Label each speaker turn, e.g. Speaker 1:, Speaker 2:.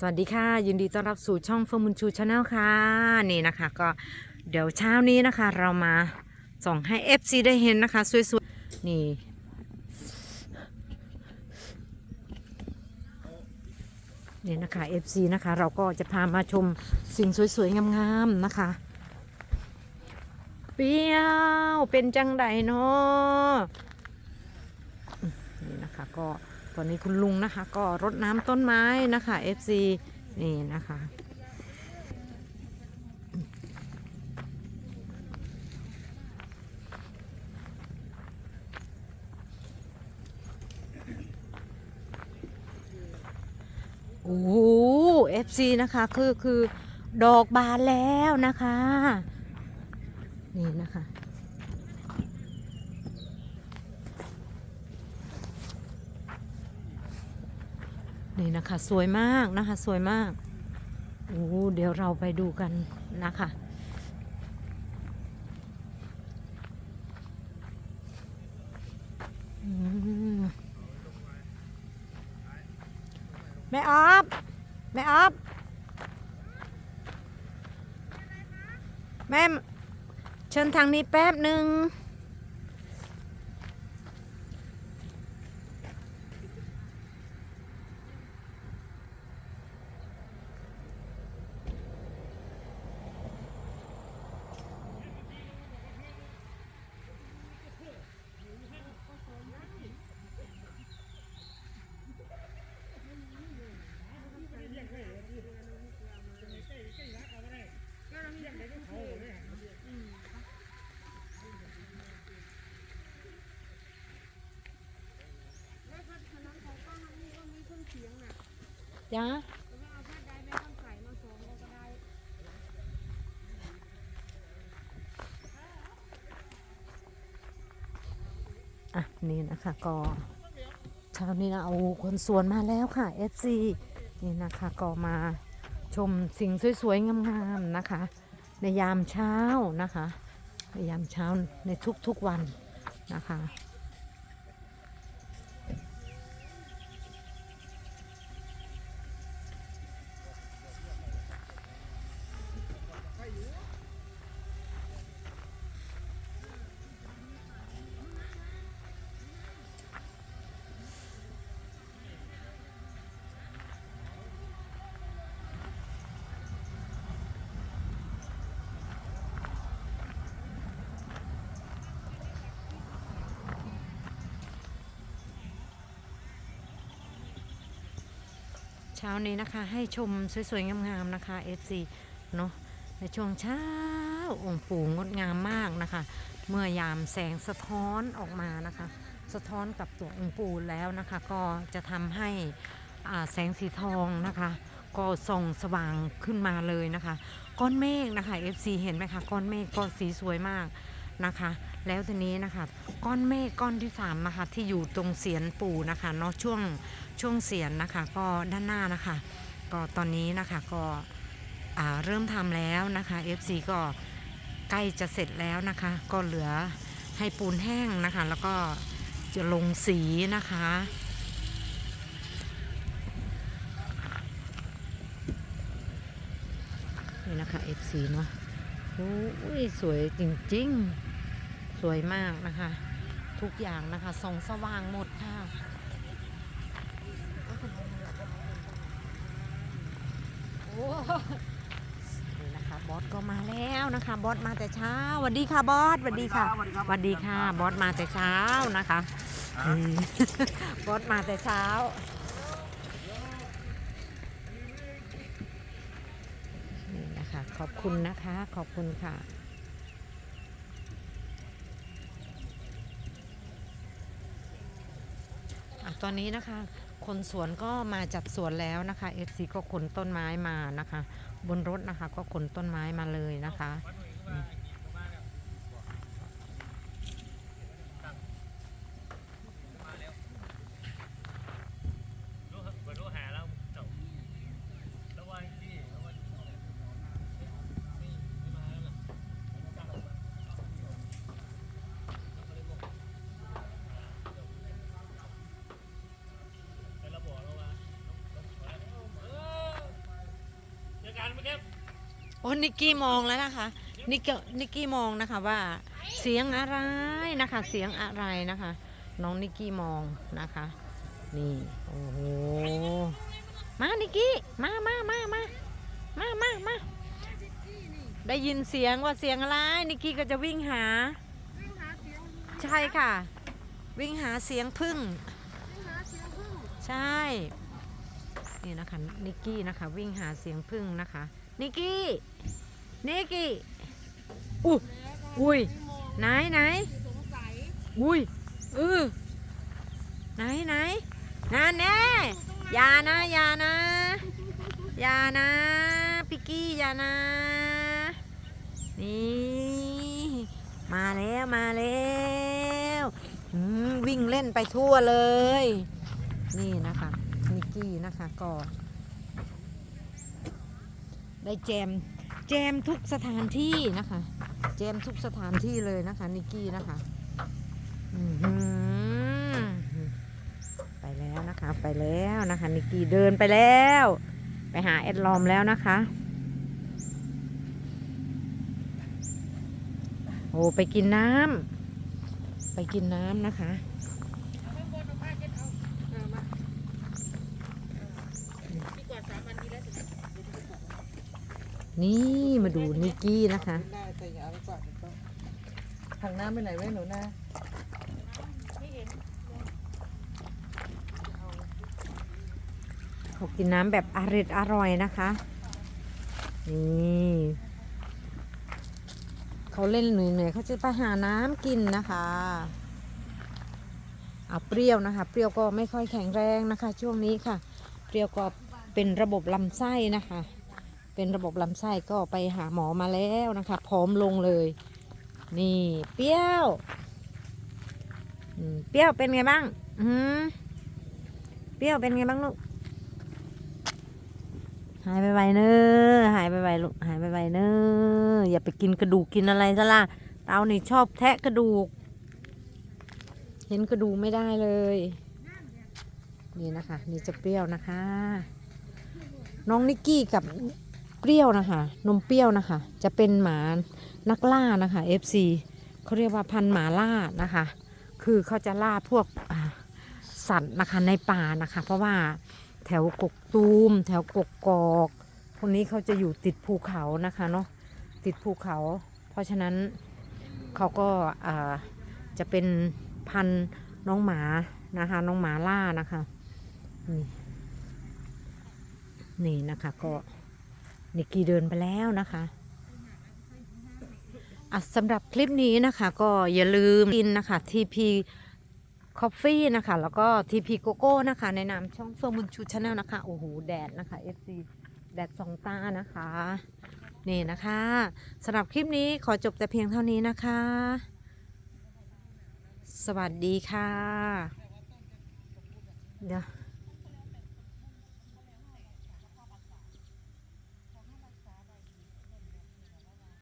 Speaker 1: สวัสดีค่ะ ยินดีต้อนรับสู่ช่องเฟอร์มุนชูชาแนลค่ะ นี่นะคะ ก็เดี๋ยวเช้านี้นะคะ เรามาส่องให้ FC ได้เห็นนะคะ สวยๆ นี่ นี่นะคะ FC นะคะ เราก็จะพามาชมสิ่งสวยๆ งามๆ นะคะ เปรี้ยวเป็นจังไดเนาะอืมนี่นะคะก็ ตอนนี้คุณลุงนะคะ ก็รดน้ำต้นไม้นะคะ FC นี่นะคะโอ้โห FC นะคะคือคือดอกบานแล้วนะคะ นี่นะคะ นี่นะคะ สวยมากนะคะ สวยมากโอ้เดี๋ยวเราไปดูกันนะคะมแม่ออฟแม่ออฟแม่เชิญทางนี้แป๊บหนึ่ง จ้าอะ นี่นะคะก็เช้านี้นะเอาคนสวนมาแล้วค่ะ FC นี่นะคะก็มาชมสิ่งสวยๆงามๆนะคะ ในยามเช้านะคะ ในยามเช้าในทุกๆวันนะคะ เช้านี้นะคะ ให้ชมสวยๆ งามๆนะคะ FC เนาะในช่วงเช้าองค์ปู่งดงามมากนะคะ เมื่อยามแสงสะท้อนออกมานะคะ สะท้อนกับตัวองค์ปู่แล้วนะคะ ก็จะทำให้แสงสีทองนะคะ ก็ส่องสว่างขึ้นมาเลยนะคะ ก้อนเมฆนะคะ FC เห็นไหมคะก้อนเมฆก้อนสีสวยมาก นะคะ แล้วทีนี้นะคะ ก้อนเมฆก้อนที่สามนะคะที่อยู่ตรงเสียนปู่นะคะเนาะช่วงช่วงเสียนนะคะ ก็ด้านหน้านะคะ ก็ตอนนี้นะคะก็เริ่มทำแล้วนะคะ FC ก็ใกล้จะเสร็จแล้วนะคะ ก็เหลือให้ปูนแห้งนะคะ แล้วก็จะลงสีนะคะนี่นะคะ FC เนาะโอ้ยสวยจริง ๆ สวยมากนะคะ ทุกอย่างนะคะส่องสว่างหมดค่ะโอ้นี่นะคะบอสก็มาแล้วนะคะ บอสมาแต่เช้าสวัสดีค่ะบอสสวัสดีค่ะสวัสดีค่ะ บอสมาแต่เช้านะคะบอสมาแต่เช้านี่นะคะขอบคุณนะคะ ขอบคุณค่ะ อะ ตอนนี้นะคะ คนสวนก็มาจัดสวนแล้วนะคะเอซีก็ขนต้นไม้มานะคะ บนรถนะคะ ก็ขนต้นไม้มาเลยนะคะ โอ้นิกกี้มองแล้วนะคะนิกกี้นิกกี้มองนะคะว่า เสียงอะไรนะคะ เสียงอะไรนะคะ น้องนิกกี้มองนะคะ นี่โอ้โหมานิกกี้มามามามามามามาได้ยินเสียงว่าเสียงอะไรนิกกี้ก็จะวิ่งหา ใช่ค่ะ วิ่งหาเสียงพึ่งใช่ นี่นะคะนิกกี้นะคะ วิ่งหาเสียงพึ่งนะคะนิกกี้นิกกี้อุ้ยอุ้ยไหนไหนอุ้ยเออไหนไหนนั่นแน่อย่านะอย่านะอย่านะพิกกี้อย่านะนี่มาแล้วมาแล้ววิ่งเล่นไปทั่วเลย นี่นะคะ นิกกี้นะคะก็ได้แจมแจมทุกสถานที่นะคะ แจมทุกสถานที่เลยนะคะนิกกี้นะคะไปแล้วนะคะไปแล้วนะคะนิกกี้เดินไปแล้ว ไปหาแอดลอมแล้วนะคะโอ้ไปกินน้ำไปกินน้ำนะคะ นี่มาดูนิกกี้นะคะ
Speaker 2: ได้แต่อย่าเอาไปกอดเดี๋ยวต้องถังน้ำไปไหนไว้หนูนะ
Speaker 1: เขากินน้ำแบบอร่อยอร่อยนะคะ นี่เขาเล่นเหนื่อยๆเขาจะไปหาน้ำกินนะคะเอาเปรี้ยวนะคะ เปรี้ยวก็ไม่ค่อยแข็งแรงนะคะ ช่วงนี้ค่ะ เปรี้ยวก็เป็นระบบลำไส้นะคะ เป็นระบบลำไส้ก็ไปหาหมอมาแล้วนะคะพร้อมลงเลย นี่เปรี้ยวเปรี้ยวเป็นไงบ้างอือหือเปรี้ยวเป็นไงบ้างลูกหายไปไวเนอหายไปไวลูกหายไปไวเนออย่าไปกินกระดูกกินอะไรซะล่ะเรานี่ชอบแทะกระดูก เห็นกระดูกไม่ได้เลย นี่นะคะ นี่จะเปรี้ยวนะคะ น้องนิกกี้กับ เปรี้ยวนะคะ นมเปรี้ยวนะคะ จะเป็นหมานักล่านะคะ FC เขาเรียกว่าพันหมาล่านะคะ คือเขาจะล่าพวกสัตว์นะคะในป่านะคะ เพราะว่าแถวกกตูม แถวกกกอกพวกนี้เขาจะอยู่ติดภูเขานะคะเนาะติดภูเขา เพราะฉะนั้นเขาก็จะเป็นพันน้องหมานะคะน้องหมาล่านะคะนี่นี่นะคะก็ นิกกี้เดินไปแล้วนะคะอะสำหรับคลิปนี้นะคะ ก็อย่าลืมกินนะคะ TP คอฟฟี่นะคะ แล้วก็ทีพีโกโก้นะคะ ในนามช่องเฟื่องบุญชูชาแนลนะคะ โอ้โห แดดนะคะ FC แดดสองตานะคะ นี่นะคะสำหรับคลิปนี้ขอจบแต่เพียงเท่านี้นะคะ สวัสดีค่ะ เดี๋ยว